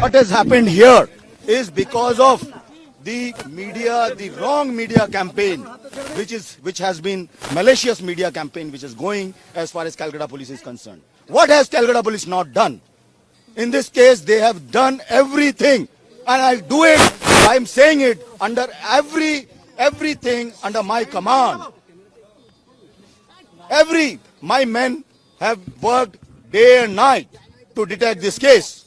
What has happened here is because of the media, the wrong media campaign, which is which has been malicious media campaign, which is going as far as Calcutta Police is concerned. What has Calcutta Police not done? In this case, they have done everything, and I'll do it. I'm saying it under every everything under my command. Every my men have worked day and night to detect this case,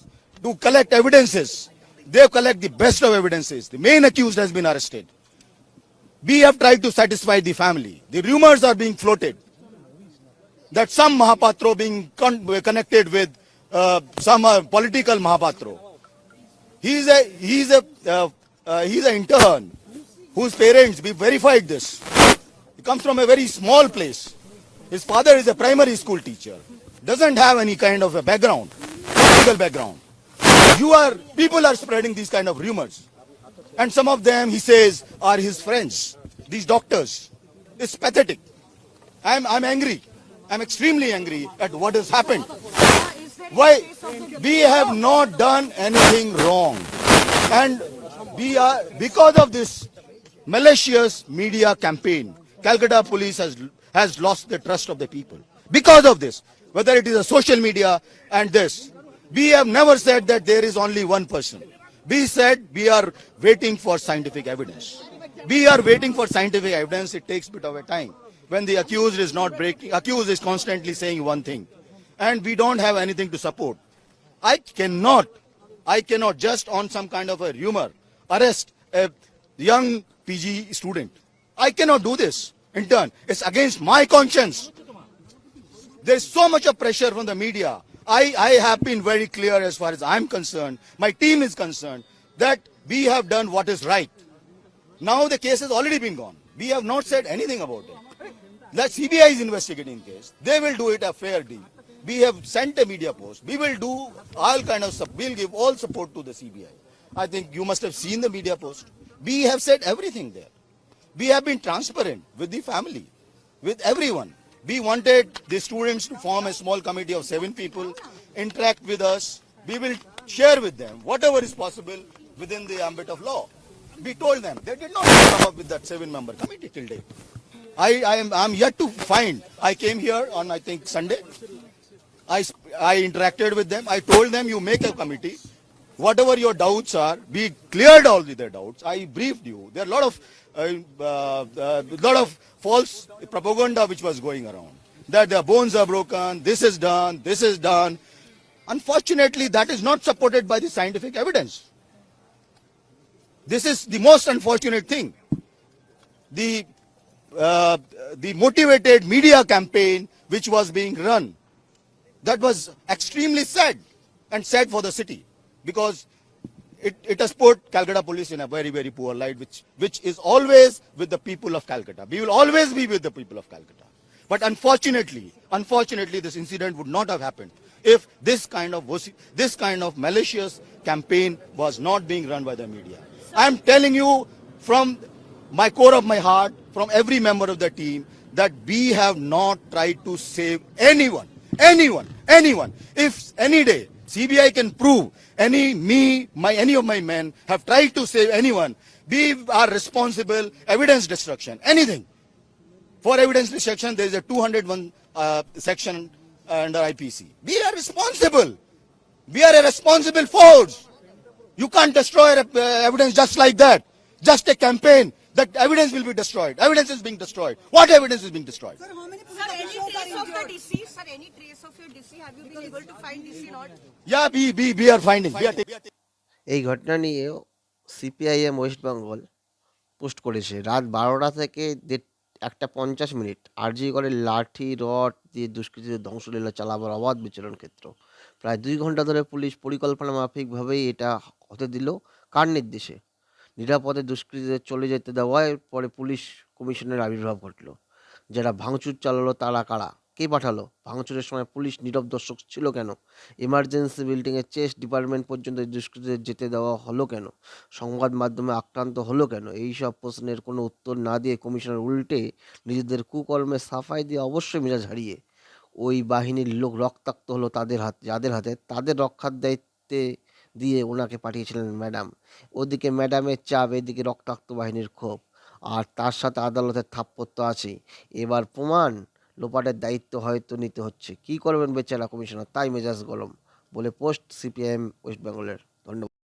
to collect evidences. They have collect the best of evidences. The main accused has been arrested. We have tried to satisfy the family. The rumors are being floated that some Mahapatro being con- connected with uh, some uh, political Mahapatro. He is a he is a uh, uh, he is an intern whose parents we verified this. He comes from a very small place. His father is a primary school teacher. Doesn't have any kind of a background, political background. You are people are spreading these kind of rumors, and some of them he says are his friends. These doctors. It's pathetic. I'm I'm angry. I'm extremely angry at what has happened. Why? We have not done anything wrong. And we are, because of this malicious media campaign, Calcutta police has, has lost the trust of the people. Because of this, whether it is a social media and this, we have never said that there is only one person. We said we are waiting for scientific evidence. We are waiting for scientific evidence. It takes bit of a time. When the accused is not breaking, accused is constantly saying one thing. And we don't have anything to support. I cannot, I cannot just on some kind of a rumor arrest a young PG student. I cannot do this. In turn, it's against my conscience. There's so much of pressure from the media. I, I have been very clear as far as I'm concerned, my team is concerned, that we have done what is right. Now the case has already been gone. We have not said anything about it. The CBI is investigating case. They will do it a fair deal. We have sent a media post. We will do all kind of stuff. We'll give all support to the CBI. I think you must have seen the media post. We have said everything there. We have been transparent with the family, with everyone. We wanted the students to form a small committee of seven people, interact with us. We will share with them whatever is possible within the ambit of law. We told them they did not come up with that seven-member committee till date. I, I am I am yet to find. I came here on I think Sunday. I I interacted with them. I told them you make a committee. Whatever your doubts are, we cleared all the their doubts. I briefed you. There are a lot of uh, uh, uh, lot of false propaganda which was going around. That the bones are broken. This is done. This is done. Unfortunately, that is not supported by the scientific evidence. This is the most unfortunate thing. The uh, the motivated media campaign which was being run that was extremely sad and sad for the city because it, it has put Calcutta police in a very, very poor light, which, which is always with the people of Calcutta. We will always be with the people of Calcutta. But unfortunately, unfortunately, this incident would not have happened if this kind of this kind of malicious campaign was not being run by the media. I am telling you from my core of my heart, from every member of the team, that we have not tried to save anyone, anyone, anyone. If any day CBI can prove any me, my any of my men have tried to save anyone, we are responsible. Evidence destruction, anything. For evidence destruction, there is a 201 uh, section under IPC. We are responsible. We are a responsible force. You can't destroy uh, evidence just like that. Just a campaign. that evidence will be destroyed. Evidence is being destroyed. What evidence is being destroyed? Sir, trace of the? Sir, any trace of your? Have you been able to find or not? Yeah, we, we, we are finding. We are taking. এই ঘটনা নিয়ে CPIM West Bengal post করেছে রাত বারোটা থেকে দেড় একটা পঞ্চাশ মিনিট আরজি করে লাঠি রড দিয়ে দুষ্কৃতীদের ধ্বংসলীলা চালাবার অবাধ বিচরণ ক্ষেত্র প্রায় দুই ঘণ্টা ধরে পুলিশ পরিকল্পনা মাফিকভাবেই এটা হতে দিল কার নির্দেশে নিরাপদে দুষ্কৃতীদের চলে যেতে দেওয়ায় পরে পুলিশ কমিশনের আবির্ভাব ঘটল যারা ভাঙচুর চালালো তারা কারা কে পাঠালো? ভাঙচুরের সময় পুলিশ নীরব দর্শক ছিল কেন? এমার্জেন্সি বিল্ডিংয়ের চেস্ট ডিপার্টমেন্ট পর্যন্ত দুষ্কৃতীদের যেতে দেওয়া হলো কেন? সংবাদ মাধ্যমে আক্রান্ত হলো কেন? এই সব প্রশ্নের কোনো উত্তর না দিয়ে কমিশনার উল্টে নিজেদের কুকর্মে সাফাই দিয়ে অবশ্যই মেজাজ হারিয়ে ওই বাহিনীর লোক রক্তাক্ত হলো তাদের হাত, যাদের হাতে তাদের রক্ষার দায়িত্বে দিয়ে ওনাকে পাঠিয়েছিলেন ম্যাডাম। ওদিকে ম্যাডামের চাপ, এদিকে রক্তাক্ত বাহিনীর ক্ষোভ। আর তার সাথে আদালতের থাপ্পড় তো আছেই। এবার প্রমাণ লোপাটের দায়িত্ব হয়তো নিতে হচ্ছে। কি করবেন বেচারা কমিশনার? তাই মেজাজ গলম বলে পোস্ট সিপিআইএম ওয়েস্ট বেঙ্গলের। ধন্যবাদ।